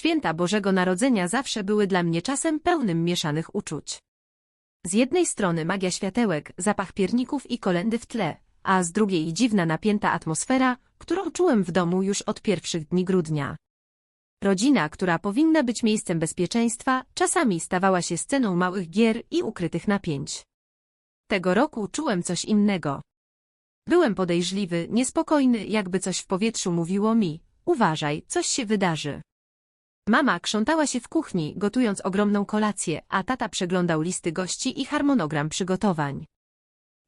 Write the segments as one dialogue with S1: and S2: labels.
S1: Święta Bożego Narodzenia zawsze były dla mnie czasem pełnym mieszanych uczuć. Z jednej strony magia światełek, zapach pierników i kolendy w tle, a z drugiej dziwna napięta atmosfera, którą czułem w domu już od pierwszych dni grudnia. Rodzina, która powinna być miejscem bezpieczeństwa, czasami stawała się sceną małych gier i ukrytych napięć. Tego roku czułem coś innego. Byłem podejrzliwy, niespokojny, jakby coś w powietrzu mówiło mi, uważaj, coś się wydarzy. Mama krzątała się w kuchni, gotując ogromną kolację, a tata przeglądał listy gości i harmonogram przygotowań.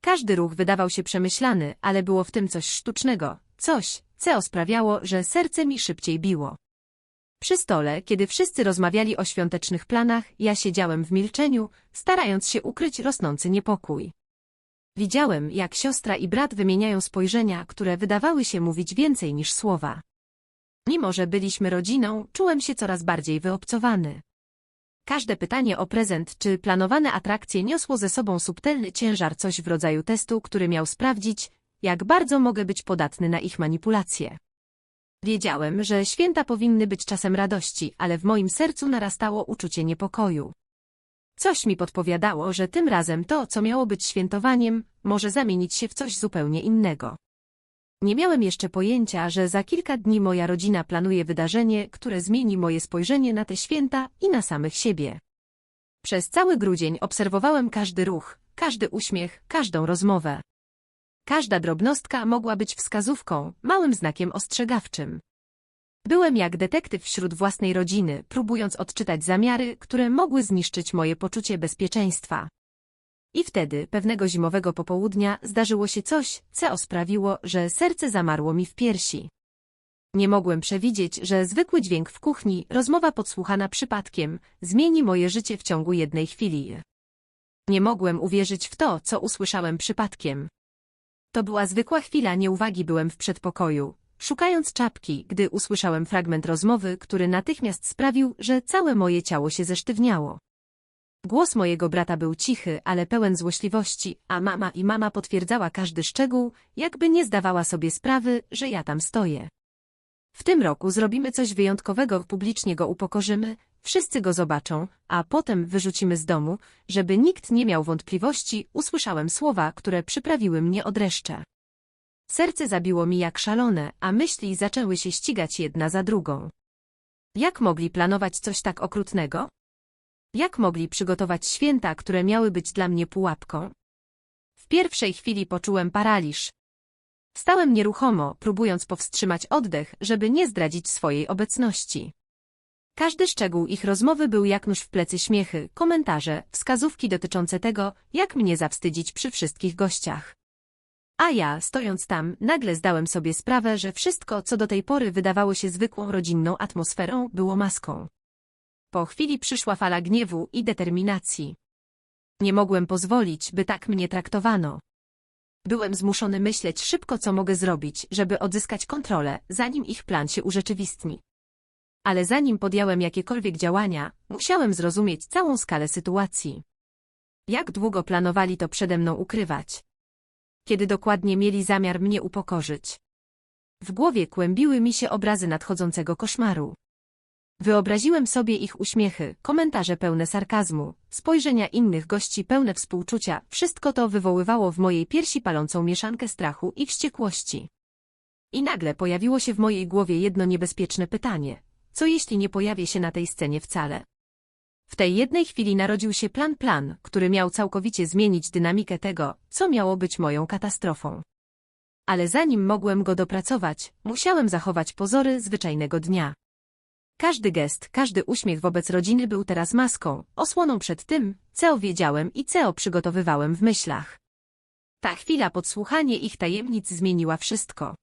S1: Każdy ruch wydawał się przemyślany, ale było w tym coś sztucznego, coś, co sprawiało, że serce mi szybciej biło. Przy stole, kiedy wszyscy rozmawiali o świątecznych planach, ja siedziałem w milczeniu, starając się ukryć rosnący niepokój. Widziałem, jak siostra i brat wymieniają spojrzenia, które wydawały się mówić więcej niż słowa. Mimo, że byliśmy rodziną, czułem się coraz bardziej wyobcowany. Każde pytanie o prezent czy planowane atrakcje niosło ze sobą subtelny ciężar coś w rodzaju testu, który miał sprawdzić, jak bardzo mogę być podatny na ich manipulacje. Wiedziałem, że święta powinny być czasem radości, ale w moim sercu narastało uczucie niepokoju. Coś mi podpowiadało, że tym razem to, co miało być świętowaniem, może zamienić się w coś zupełnie innego. Nie miałem jeszcze pojęcia, że za kilka dni moja rodzina planuje wydarzenie, które zmieni moje spojrzenie na te święta i na samych siebie. Przez cały grudzień obserwowałem każdy ruch, każdy uśmiech, każdą rozmowę. Każda drobnostka mogła być wskazówką, małym znakiem ostrzegawczym. Byłem jak detektyw wśród własnej rodziny, próbując odczytać zamiary, które mogły zniszczyć moje poczucie bezpieczeństwa. I wtedy, pewnego zimowego popołudnia, zdarzyło się coś, co sprawiło, że serce zamarło mi w piersi. Nie mogłem przewidzieć, że zwykły dźwięk w kuchni, rozmowa podsłuchana przypadkiem, zmieni moje życie w ciągu jednej chwili. Nie mogłem uwierzyć w to, co usłyszałem przypadkiem. To była zwykła chwila nieuwagi byłem w przedpokoju, szukając czapki, gdy usłyszałem fragment rozmowy, który natychmiast sprawił, że całe moje ciało się zesztywniało. Głos mojego brata był cichy, ale pełen złośliwości, a mama i mama potwierdzała każdy szczegół, jakby nie zdawała sobie sprawy, że ja tam stoję. W tym roku zrobimy coś wyjątkowego, publicznie go upokorzymy, wszyscy go zobaczą, a potem wyrzucimy z domu, żeby nikt nie miał wątpliwości, usłyszałem słowa, które przyprawiły mnie od dreszcze. Serce zabiło mi jak szalone, a myśli zaczęły się ścigać jedna za drugą. Jak mogli planować coś tak okrutnego? Jak mogli przygotować święta, które miały być dla mnie pułapką? W pierwszej chwili poczułem paraliż. Stałem nieruchomo, próbując powstrzymać oddech, żeby nie zdradzić swojej obecności. Każdy szczegół ich rozmowy był jak nóż w plecy śmiechy, komentarze, wskazówki dotyczące tego, jak mnie zawstydzić przy wszystkich gościach. A ja, stojąc tam, nagle zdałem sobie sprawę, że wszystko, co do tej pory wydawało się zwykłą rodzinną atmosferą, było maską. Po chwili przyszła fala gniewu i determinacji. Nie mogłem pozwolić, by tak mnie traktowano. Byłem zmuszony myśleć szybko, co mogę zrobić, żeby odzyskać kontrolę, zanim ich plan się urzeczywistni. Ale zanim podjąłem jakiekolwiek działania, musiałem zrozumieć całą skalę sytuacji. Jak długo planowali to przede mną ukrywać? Kiedy dokładnie mieli zamiar mnie upokorzyć? W głowie kłębiły mi się obrazy nadchodzącego koszmaru. Wyobraziłem sobie ich uśmiechy, komentarze pełne sarkazmu, spojrzenia innych gości pełne współczucia, wszystko to wywoływało w mojej piersi palącą mieszankę strachu i wściekłości. I nagle pojawiło się w mojej głowie jedno niebezpieczne pytanie. Co jeśli nie pojawię się na tej scenie wcale? W tej jednej chwili narodził się plan plan, który miał całkowicie zmienić dynamikę tego, co miało być moją katastrofą. Ale zanim mogłem go dopracować, musiałem zachować pozory zwyczajnego dnia. Każdy gest, każdy uśmiech wobec rodziny był teraz maską, osłoną przed tym, co wiedziałem i co przygotowywałem w myślach. Ta chwila podsłuchanie ich tajemnic zmieniła wszystko.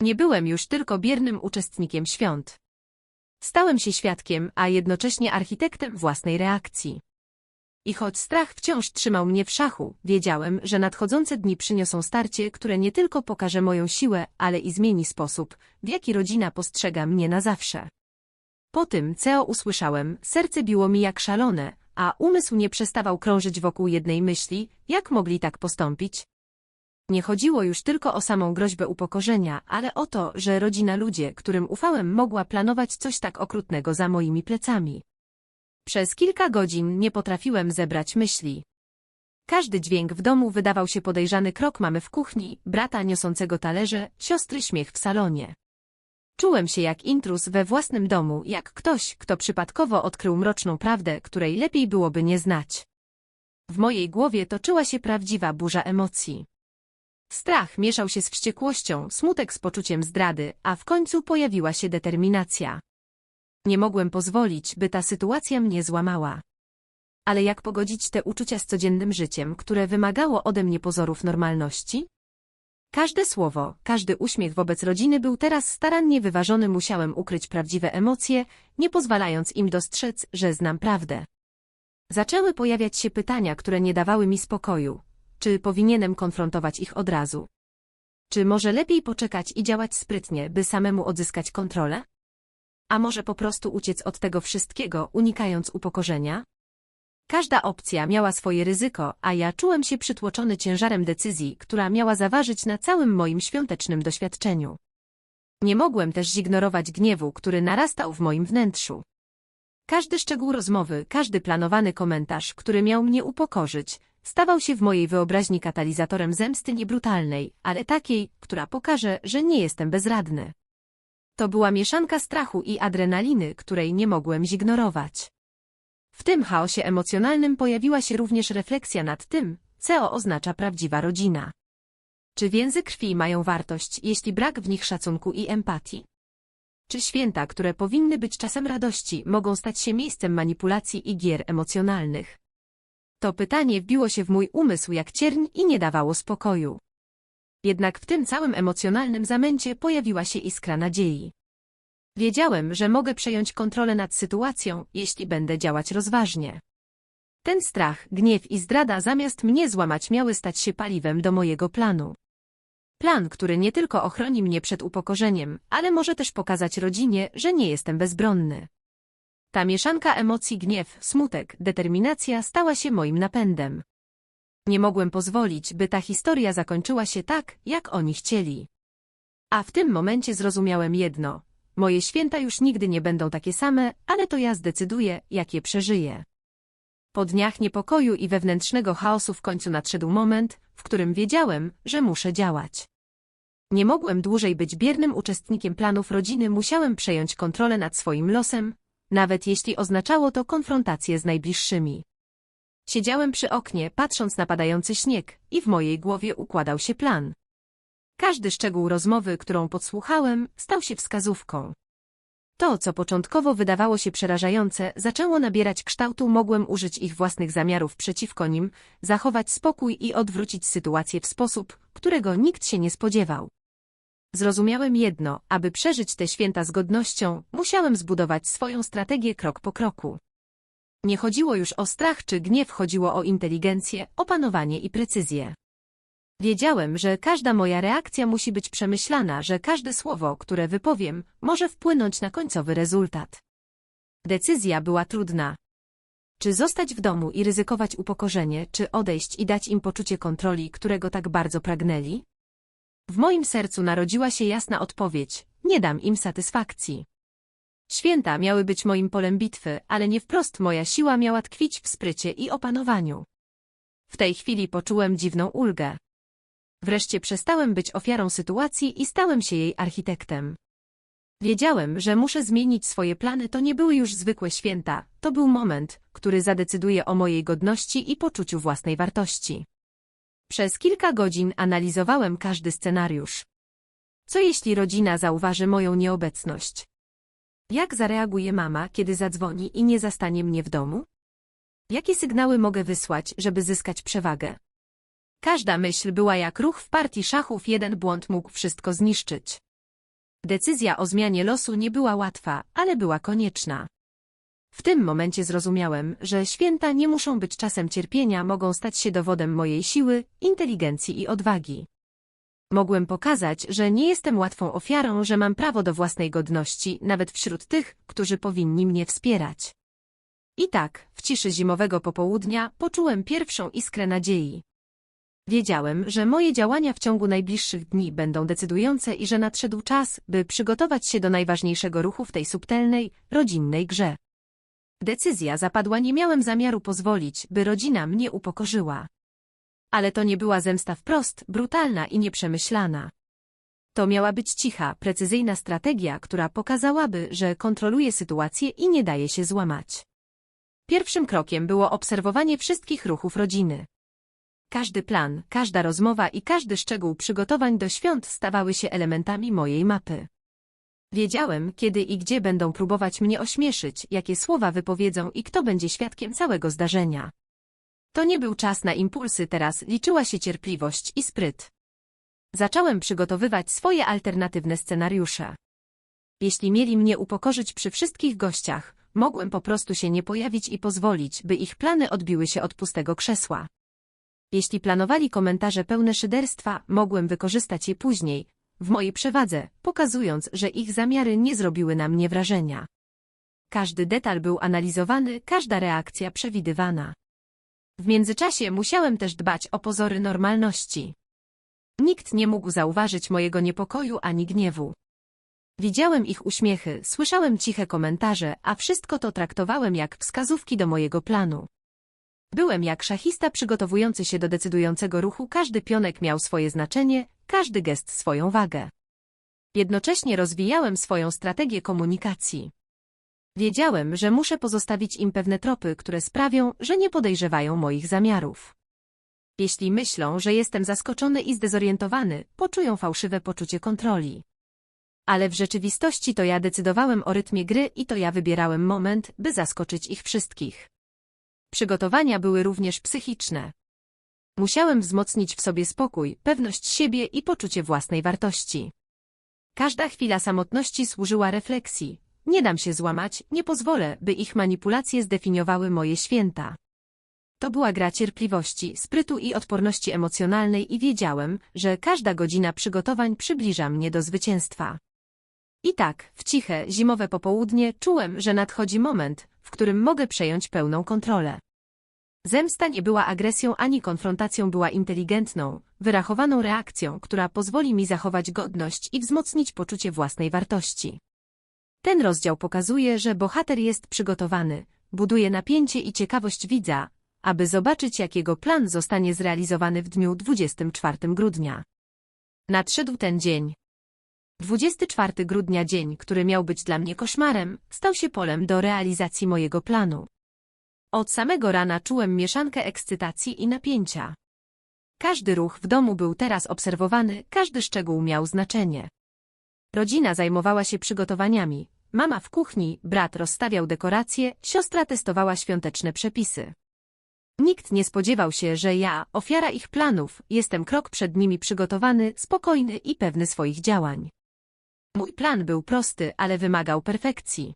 S1: Nie byłem już tylko biernym uczestnikiem świąt. Stałem się świadkiem, a jednocześnie architektem własnej reakcji. I choć strach wciąż trzymał mnie w szachu, wiedziałem, że nadchodzące dni przyniosą starcie, które nie tylko pokaże moją siłę, ale i zmieni sposób, w jaki rodzina postrzega mnie na zawsze. Po tym, co usłyszałem, serce biło mi jak szalone, a umysł nie przestawał krążyć wokół jednej myśli, jak mogli tak postąpić? Nie chodziło już tylko o samą groźbę upokorzenia, ale o to, że rodzina ludzie, którym ufałem, mogła planować coś tak okrutnego za moimi plecami. Przez kilka godzin nie potrafiłem zebrać myśli. Każdy dźwięk w domu wydawał się podejrzany krok mamy w kuchni, brata niosącego talerze, siostry śmiech w salonie. Czułem się jak intruz we własnym domu, jak ktoś, kto przypadkowo odkrył mroczną prawdę, której lepiej byłoby nie znać. W mojej głowie toczyła się prawdziwa burza emocji. Strach mieszał się z wściekłością, smutek z poczuciem zdrady, a w końcu pojawiła się determinacja. Nie mogłem pozwolić, by ta sytuacja mnie złamała. Ale jak pogodzić te uczucia z codziennym życiem, które wymagało ode mnie pozorów normalności? Każde słowo, każdy uśmiech wobec rodziny był teraz starannie wyważony, musiałem ukryć prawdziwe emocje, nie pozwalając im dostrzec, że znam prawdę. Zaczęły pojawiać się pytania, które nie dawały mi spokoju. Czy powinienem konfrontować ich od razu? Czy może lepiej poczekać i działać sprytnie, by samemu odzyskać kontrolę? A może po prostu uciec od tego wszystkiego, unikając upokorzenia? Każda opcja miała swoje ryzyko, a ja czułem się przytłoczony ciężarem decyzji, która miała zaważyć na całym moim świątecznym doświadczeniu. Nie mogłem też zignorować gniewu, który narastał w moim wnętrzu. Każdy szczegół rozmowy, każdy planowany komentarz, który miał mnie upokorzyć, stawał się w mojej wyobraźni katalizatorem zemsty niebrutalnej, ale takiej, która pokaże, że nie jestem bezradny. To była mieszanka strachu i adrenaliny, której nie mogłem zignorować. W tym chaosie emocjonalnym pojawiła się również refleksja nad tym, co oznacza prawdziwa rodzina. Czy więzy krwi mają wartość, jeśli brak w nich szacunku i empatii? Czy święta, które powinny być czasem radości, mogą stać się miejscem manipulacji i gier emocjonalnych? To pytanie wbiło się w mój umysł jak cierń i nie dawało spokoju. Jednak w tym całym emocjonalnym zamęcie pojawiła się iskra nadziei. Wiedziałem, że mogę przejąć kontrolę nad sytuacją, jeśli będę działać rozważnie. Ten strach, gniew i zdrada zamiast mnie złamać miały stać się paliwem do mojego planu. Plan, który nie tylko ochroni mnie przed upokorzeniem, ale może też pokazać rodzinie, że nie jestem bezbronny. Ta mieszanka emocji gniew, smutek, determinacja stała się moim napędem. Nie mogłem pozwolić, by ta historia zakończyła się tak, jak oni chcieli. A w tym momencie zrozumiałem jedno. Moje święta już nigdy nie będą takie same, ale to ja zdecyduję, jak je przeżyję. Po dniach niepokoju i wewnętrznego chaosu w końcu nadszedł moment, w którym wiedziałem, że muszę działać. Nie mogłem dłużej być biernym uczestnikiem planów rodziny, musiałem przejąć kontrolę nad swoim losem, nawet jeśli oznaczało to konfrontację z najbliższymi. Siedziałem przy oknie, patrząc na padający śnieg, i w mojej głowie układał się plan. Każdy szczegół rozmowy, którą podsłuchałem, stał się wskazówką. To, co początkowo wydawało się przerażające, zaczęło nabierać kształtu, mogłem użyć ich własnych zamiarów przeciwko nim, zachować spokój i odwrócić sytuację w sposób, którego nikt się nie spodziewał. Zrozumiałem jedno, aby przeżyć te święta z godnością, musiałem zbudować swoją strategię krok po kroku. Nie chodziło już o strach czy gniew, chodziło o inteligencję, opanowanie i precyzję. Wiedziałem, że każda moja reakcja musi być przemyślana, że każde słowo, które wypowiem, może wpłynąć na końcowy rezultat. Decyzja była trudna. Czy zostać w domu i ryzykować upokorzenie, czy odejść i dać im poczucie kontroli, którego tak bardzo pragnęli? W moim sercu narodziła się jasna odpowiedź, nie dam im satysfakcji. Święta miały być moim polem bitwy, ale nie wprost moja siła miała tkwić w sprycie i opanowaniu. W tej chwili poczułem dziwną ulgę. Wreszcie przestałem być ofiarą sytuacji i stałem się jej architektem. Wiedziałem, że muszę zmienić swoje plany, to nie były już zwykłe święta, to był moment, który zadecyduje o mojej godności i poczuciu własnej wartości. Przez kilka godzin analizowałem każdy scenariusz. Co jeśli rodzina zauważy moją nieobecność? Jak zareaguje mama, kiedy zadzwoni i nie zastanie mnie w domu? Jakie sygnały mogę wysłać, żeby zyskać przewagę? Każda myśl była jak ruch w partii szachów, jeden błąd mógł wszystko zniszczyć. Decyzja o zmianie losu nie była łatwa, ale była konieczna. W tym momencie zrozumiałem, że święta nie muszą być czasem cierpienia, mogą stać się dowodem mojej siły, inteligencji i odwagi. Mogłem pokazać, że nie jestem łatwą ofiarą, że mam prawo do własnej godności, nawet wśród tych, którzy powinni mnie wspierać. I tak, w ciszy zimowego popołudnia, poczułem pierwszą iskrę nadziei. Wiedziałem, że moje działania w ciągu najbliższych dni będą decydujące i że nadszedł czas, by przygotować się do najważniejszego ruchu w tej subtelnej, rodzinnej grze. Decyzja zapadła, nie miałem zamiaru pozwolić, by rodzina mnie upokorzyła. Ale to nie była zemsta wprost, brutalna i nieprzemyślana. To miała być cicha, precyzyjna strategia, która pokazałaby, że kontroluje sytuację i nie daje się złamać. Pierwszym krokiem było obserwowanie wszystkich ruchów rodziny. Każdy plan, każda rozmowa i każdy szczegół przygotowań do świąt stawały się elementami mojej mapy. Wiedziałem, kiedy i gdzie będą próbować mnie ośmieszyć, jakie słowa wypowiedzą i kto będzie świadkiem całego zdarzenia. To nie był czas na impulsy teraz, liczyła się cierpliwość i spryt. Zacząłem przygotowywać swoje alternatywne scenariusze. Jeśli mieli mnie upokorzyć przy wszystkich gościach, mogłem po prostu się nie pojawić i pozwolić, by ich plany odbiły się od pustego krzesła. Jeśli planowali komentarze pełne szyderstwa, mogłem wykorzystać je później, w mojej przewadze, pokazując, że ich zamiary nie zrobiły na mnie wrażenia. Każdy detal był analizowany, każda reakcja przewidywana. W międzyczasie musiałem też dbać o pozory normalności. Nikt nie mógł zauważyć mojego niepokoju ani gniewu. Widziałem ich uśmiechy, słyszałem ciche komentarze, a wszystko to traktowałem jak wskazówki do mojego planu. Byłem jak szachista przygotowujący się do decydującego ruchu, każdy pionek miał swoje znaczenie, każdy gest swoją wagę. Jednocześnie rozwijałem swoją strategię komunikacji. Wiedziałem, że muszę pozostawić im pewne tropy, które sprawią, że nie podejrzewają moich zamiarów. Jeśli myślą, że jestem zaskoczony i zdezorientowany, poczują fałszywe poczucie kontroli. Ale w rzeczywistości to ja decydowałem o rytmie gry i to ja wybierałem moment, by zaskoczyć ich wszystkich. Przygotowania były również psychiczne. Musiałem wzmocnić w sobie spokój, pewność siebie i poczucie własnej wartości. Każda chwila samotności służyła refleksji. Nie dam się złamać, nie pozwolę, by ich manipulacje zdefiniowały moje święta. To była gra cierpliwości, sprytu i odporności emocjonalnej i wiedziałem, że każda godzina przygotowań przybliża mnie do zwycięstwa. I tak, w ciche, zimowe popołudnie czułem, że nadchodzi moment, w którym mogę przejąć pełną kontrolę. Zemsta nie była agresją ani konfrontacją, była inteligentną, wyrachowaną reakcją, która pozwoli mi zachować godność i wzmocnić poczucie własnej wartości. Ten rozdział pokazuje, że bohater jest przygotowany, buduje napięcie i ciekawość widza, aby zobaczyć, jak jego plan zostanie zrealizowany w dniu 24 grudnia. Nadszedł ten dzień. 24 grudnia dzień, który miał być dla mnie koszmarem, stał się polem do realizacji mojego planu. Od samego rana czułem mieszankę ekscytacji i napięcia. Każdy ruch w domu był teraz obserwowany, każdy szczegół miał znaczenie. Rodzina zajmowała się przygotowaniami, mama w kuchni, brat rozstawiał dekoracje, siostra testowała świąteczne przepisy. Nikt nie spodziewał się, że ja, ofiara ich planów, jestem krok przed nimi przygotowany, spokojny i pewny swoich działań. Mój plan był prosty, ale wymagał perfekcji.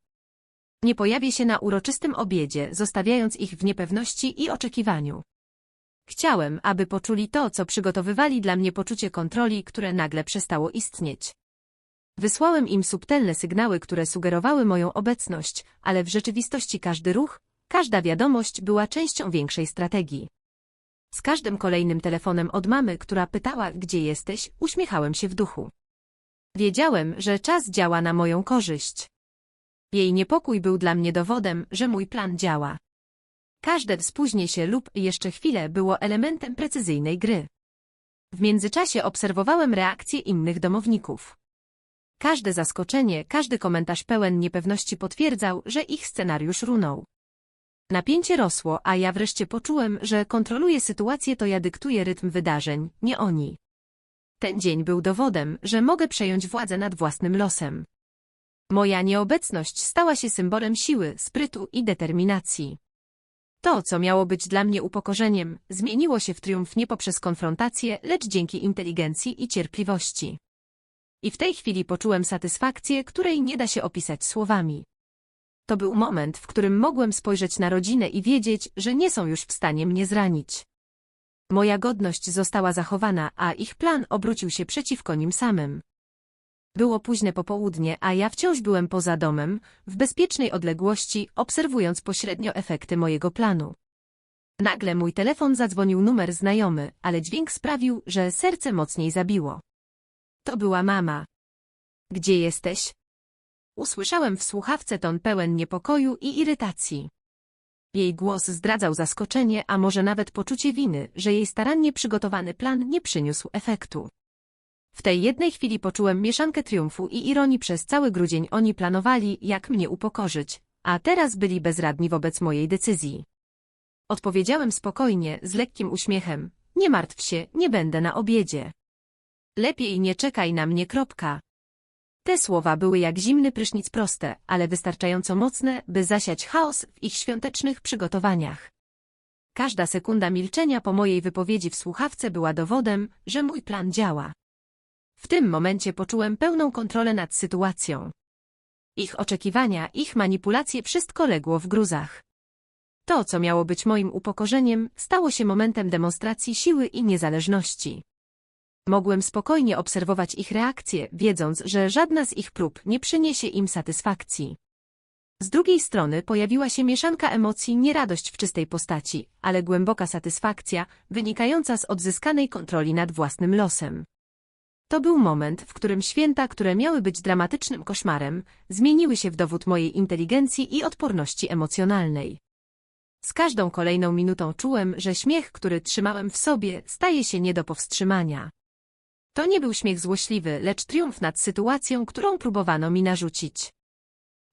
S1: Nie pojawię się na uroczystym obiedzie, zostawiając ich w niepewności i oczekiwaniu. Chciałem, aby poczuli to, co przygotowywali dla mnie poczucie kontroli, które nagle przestało istnieć. Wysłałem im subtelne sygnały, które sugerowały moją obecność, ale w rzeczywistości każdy ruch, każda wiadomość była częścią większej strategii. Z każdym kolejnym telefonem od mamy, która pytała, gdzie jesteś, uśmiechałem się w duchu. Wiedziałem, że czas działa na moją korzyść. Jej niepokój był dla mnie dowodem, że mój plan działa. Każde spóźnienie się lub jeszcze chwilę było elementem precyzyjnej gry. W międzyczasie obserwowałem reakcje innych domowników. Każde zaskoczenie, każdy komentarz pełen niepewności potwierdzał, że ich scenariusz runął. Napięcie rosło, a ja wreszcie poczułem, że kontroluję sytuację, to ja dyktuję rytm wydarzeń, nie oni. Ten dzień był dowodem, że mogę przejąć władzę nad własnym losem. Moja nieobecność stała się symbolem siły, sprytu i determinacji. To, co miało być dla mnie upokorzeniem, zmieniło się w triumf nie poprzez konfrontację, lecz dzięki inteligencji i cierpliwości. I w tej chwili poczułem satysfakcję, której nie da się opisać słowami. To był moment, w którym mogłem spojrzeć na rodzinę i wiedzieć, że nie są już w stanie mnie zranić. Moja godność została zachowana, a ich plan obrócił się przeciwko nim samym. Było późne popołudnie, a ja wciąż byłem poza domem, w bezpiecznej odległości, obserwując pośrednio efekty mojego planu. Nagle mój telefon zadzwonił numer znajomy, ale dźwięk sprawił, że serce mocniej zabiło. To była mama. Gdzie jesteś? Usłyszałem w słuchawce ton pełen niepokoju i irytacji. Jej głos zdradzał zaskoczenie, a może nawet poczucie winy, że jej starannie przygotowany plan nie przyniósł efektu. W tej jednej chwili poczułem mieszankę triumfu i ironii przez cały grudzień oni planowali, jak mnie upokorzyć, a teraz byli bezradni wobec mojej decyzji. Odpowiedziałem spokojnie, z lekkim uśmiechem. Nie martw się, nie będę na obiedzie. Lepiej nie czekaj na mnie, kropka. Te słowa były jak zimny prysznic proste, ale wystarczająco mocne, by zasiać chaos w ich świątecznych przygotowaniach. Każda sekunda milczenia po mojej wypowiedzi w słuchawce była dowodem, że mój plan działa. W tym momencie poczułem pełną kontrolę nad sytuacją. Ich oczekiwania, ich manipulacje wszystko legło w gruzach. To, co miało być moim upokorzeniem, stało się momentem demonstracji siły i niezależności. Mogłem spokojnie obserwować ich reakcje, wiedząc, że żadna z ich prób nie przyniesie im satysfakcji. Z drugiej strony pojawiła się mieszanka emocji nie radość w czystej postaci, ale głęboka satysfakcja, wynikająca z odzyskanej kontroli nad własnym losem. To był moment, w którym święta, które miały być dramatycznym koszmarem, zmieniły się w dowód mojej inteligencji i odporności emocjonalnej. Z każdą kolejną minutą czułem, że śmiech, który trzymałem w sobie, staje się nie do powstrzymania. To nie był śmiech złośliwy, lecz triumf nad sytuacją, którą próbowano mi narzucić.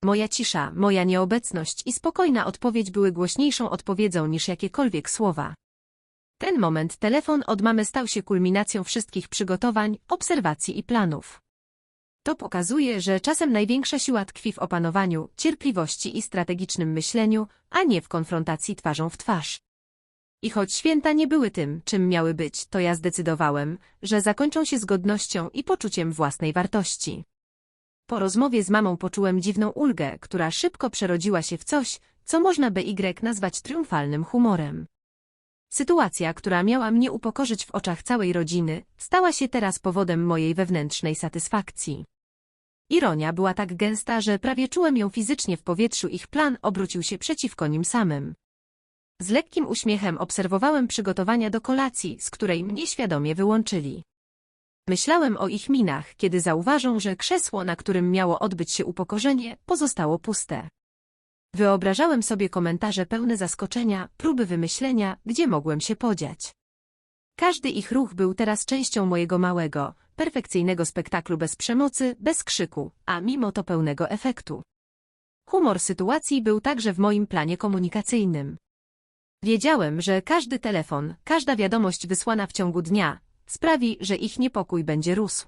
S1: Moja cisza, moja nieobecność i spokojna odpowiedź były głośniejszą odpowiedzią niż jakiekolwiek słowa. Ten moment telefon od mamy stał się kulminacją wszystkich przygotowań, obserwacji i planów. To pokazuje, że czasem największa siła tkwi w opanowaniu, cierpliwości i strategicznym myśleniu, a nie w konfrontacji twarzą w twarz. I choć święta nie były tym, czym miały być, to ja zdecydowałem, że zakończą się z godnością i poczuciem własnej wartości. Po rozmowie z mamą poczułem dziwną ulgę, która szybko przerodziła się w coś, co można by Y nazwać triumfalnym humorem. Sytuacja, która miała mnie upokorzyć w oczach całej rodziny, stała się teraz powodem mojej wewnętrznej satysfakcji. Ironia była tak gęsta, że prawie czułem ją fizycznie w powietrzu ich plan obrócił się przeciwko nim samym. Z lekkim uśmiechem obserwowałem przygotowania do kolacji, z której mnie świadomie wyłączyli. Myślałem o ich minach, kiedy zauważą, że krzesło, na którym miało odbyć się upokorzenie, pozostało puste. Wyobrażałem sobie komentarze pełne zaskoczenia, próby wymyślenia, gdzie mogłem się podziać. Każdy ich ruch był teraz częścią mojego małego, perfekcyjnego spektaklu bez przemocy, bez krzyku, a mimo to pełnego efektu. Humor sytuacji był także w moim planie komunikacyjnym. Wiedziałem, że każdy telefon, każda wiadomość wysłana w ciągu dnia sprawi, że ich niepokój będzie rósł.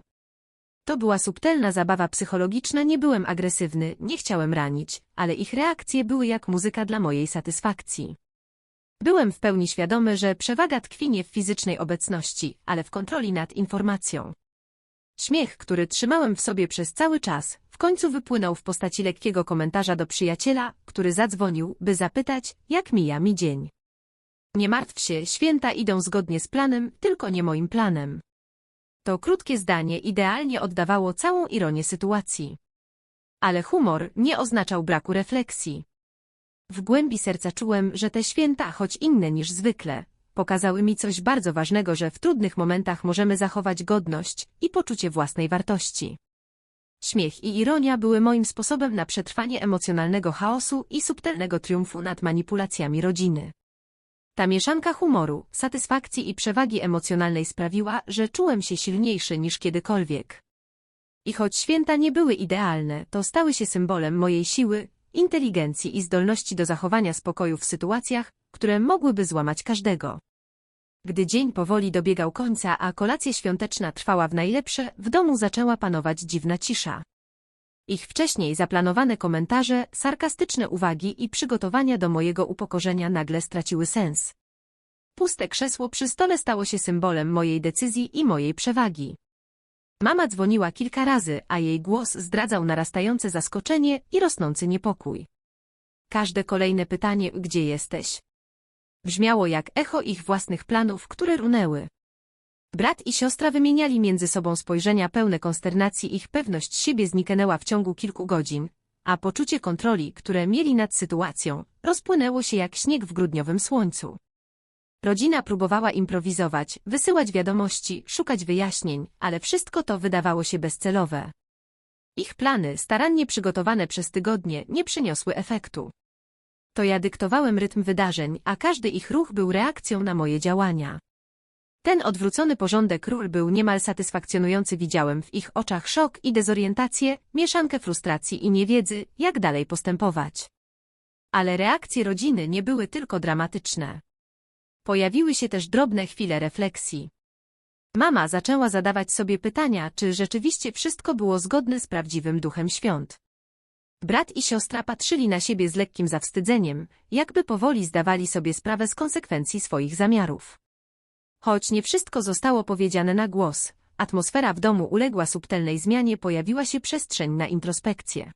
S1: To była subtelna zabawa psychologiczna, nie byłem agresywny, nie chciałem ranić, ale ich reakcje były jak muzyka dla mojej satysfakcji. Byłem w pełni świadomy, że przewaga tkwi nie w fizycznej obecności, ale w kontroli nad informacją. Śmiech, który trzymałem w sobie przez cały czas, w końcu wypłynął w postaci lekkiego komentarza do przyjaciela, który zadzwonił, by zapytać, jak mija mi dzień. Nie martw się, święta idą zgodnie z planem, tylko nie moim planem. To krótkie zdanie idealnie oddawało całą ironię sytuacji. Ale humor nie oznaczał braku refleksji. W głębi serca czułem, że te święta, choć inne niż zwykle, pokazały mi coś bardzo ważnego, że w trudnych momentach możemy zachować godność i poczucie własnej wartości. Śmiech i ironia były moim sposobem na przetrwanie emocjonalnego chaosu i subtelnego triumfu nad manipulacjami rodziny. Ta mieszanka humoru, satysfakcji i przewagi emocjonalnej sprawiła, że czułem się silniejszy niż kiedykolwiek. I choć święta nie były idealne, to stały się symbolem mojej siły, inteligencji i zdolności do zachowania spokoju w sytuacjach, które mogłyby złamać każdego. Gdy dzień powoli dobiegał końca, a kolacja świąteczna trwała w najlepsze, w domu zaczęła panować dziwna cisza. Ich wcześniej zaplanowane komentarze, sarkastyczne uwagi i przygotowania do mojego upokorzenia nagle straciły sens. Puste krzesło przy stole stało się symbolem mojej decyzji i mojej przewagi. Mama dzwoniła kilka razy, a jej głos zdradzał narastające zaskoczenie i rosnący niepokój. Każde kolejne pytanie, gdzie jesteś? Brzmiało jak echo ich własnych planów, które runęły. Brat i siostra wymieniali między sobą spojrzenia pełne konsternacji, ich pewność siebie zniknęła w ciągu kilku godzin, a poczucie kontroli, które mieli nad sytuacją, rozpłynęło się jak śnieg w grudniowym słońcu. Rodzina próbowała improwizować, wysyłać wiadomości, szukać wyjaśnień, ale wszystko to wydawało się bezcelowe. Ich plany, starannie przygotowane przez tygodnie, nie przyniosły efektu. To ja dyktowałem rytm wydarzeń, a każdy ich ruch był reakcją na moje działania. Ten odwrócony porządek ról był niemal satysfakcjonujący. Widziałem w ich oczach szok i dezorientację, mieszankę frustracji i niewiedzy, jak dalej postępować. Ale reakcje rodziny nie były tylko dramatyczne. Pojawiły się też drobne chwile refleksji. Mama zaczęła zadawać sobie pytania, czy rzeczywiście wszystko było zgodne z prawdziwym duchem świąt. Brat i siostra patrzyli na siebie z lekkim zawstydzeniem, jakby powoli zdawali sobie sprawę z konsekwencji swoich zamiarów. Choć nie wszystko zostało powiedziane na głos, atmosfera w domu uległa subtelnej zmianie, pojawiła się przestrzeń na introspekcję.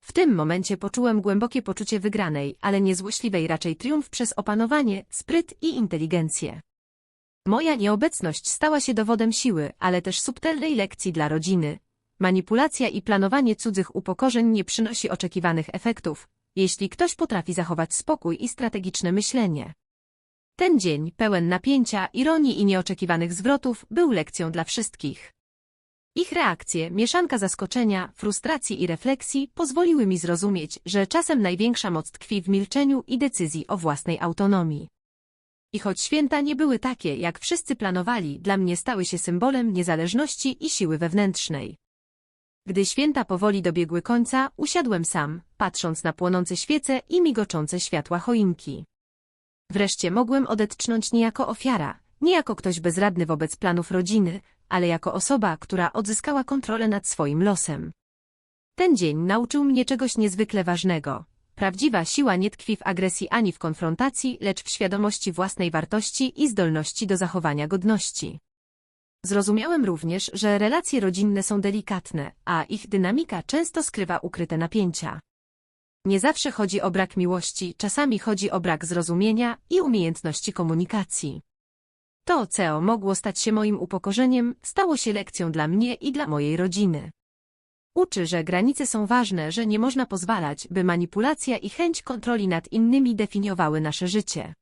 S1: W tym momencie poczułem głębokie poczucie wygranej, ale nie złośliwej, raczej triumf przez opanowanie, spryt i inteligencję. Moja nieobecność stała się dowodem siły, ale też subtelnej lekcji dla rodziny. Manipulacja i planowanie cudzych upokorzeń nie przynosi oczekiwanych efektów, jeśli ktoś potrafi zachować spokój i strategiczne myślenie. Ten dzień, pełen napięcia, ironii i nieoczekiwanych zwrotów, był lekcją dla wszystkich. Ich reakcje, mieszanka zaskoczenia, frustracji i refleksji pozwoliły mi zrozumieć, że czasem największa moc tkwi w milczeniu i decyzji o własnej autonomii. I choć święta nie były takie, jak wszyscy planowali, dla mnie stały się symbolem niezależności i siły wewnętrznej. Gdy święta powoli dobiegły końca, usiadłem sam, patrząc na płonące świece i migoczące światła choinki. Wreszcie mogłem odetchnąć nie jako ofiara, nie jako ktoś bezradny wobec planów rodziny, ale jako osoba, która odzyskała kontrolę nad swoim losem. Ten dzień nauczył mnie czegoś niezwykle ważnego. Prawdziwa siła nie tkwi w agresji ani w konfrontacji, lecz w świadomości własnej wartości i zdolności do zachowania godności. Zrozumiałem również, że relacje rodzinne są delikatne, a ich dynamika często skrywa ukryte napięcia. Nie zawsze chodzi o brak miłości, czasami chodzi o brak zrozumienia i umiejętności komunikacji. To, co mogło stać się moim upokorzeniem, stało się lekcją dla mnie i dla mojej rodziny. Uczy, że granice są ważne, że nie można pozwalać, by manipulacja i chęć kontroli nad innymi definiowały nasze życie.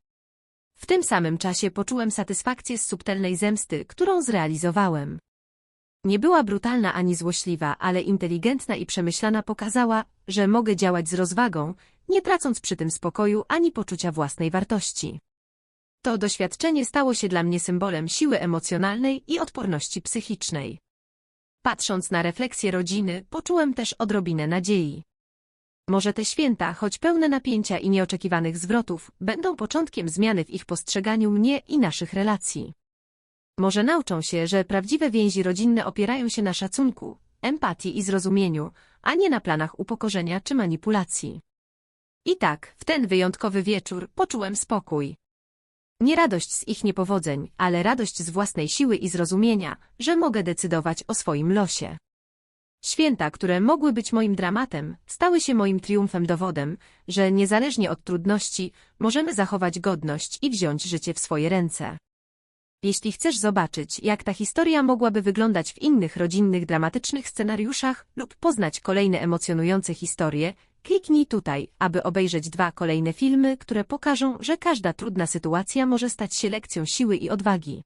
S1: W tym samym czasie poczułem satysfakcję z subtelnej zemsty, którą zrealizowałem. Nie była brutalna ani złośliwa, ale inteligentna i przemyślana pokazała, że mogę działać z rozwagą, nie tracąc przy tym spokoju ani poczucia własnej wartości. To doświadczenie stało się dla mnie symbolem siły emocjonalnej i odporności psychicznej. Patrząc na refleksję rodziny, poczułem też odrobinę nadziei. Może te święta, choć pełne napięcia i nieoczekiwanych zwrotów, będą początkiem zmiany w ich postrzeganiu mnie i naszych relacji. Może nauczą się, że prawdziwe więzi rodzinne opierają się na szacunku, empatii i zrozumieniu, a nie na planach upokorzenia czy manipulacji. I tak, w ten wyjątkowy wieczór poczułem spokój. Nie radość z ich niepowodzeń, ale radość z własnej siły i zrozumienia, że mogę decydować o swoim losie. Święta, które mogły być moim dramatem, stały się moim triumfem dowodem, że niezależnie od trudności możemy zachować godność i wziąć życie w swoje ręce. Jeśli chcesz zobaczyć, jak ta historia mogłaby wyglądać w innych rodzinnych dramatycznych scenariuszach lub poznać kolejne emocjonujące historie, kliknij tutaj, aby obejrzeć dwa kolejne filmy, które pokażą, że każda trudna sytuacja może stać się lekcją siły i odwagi.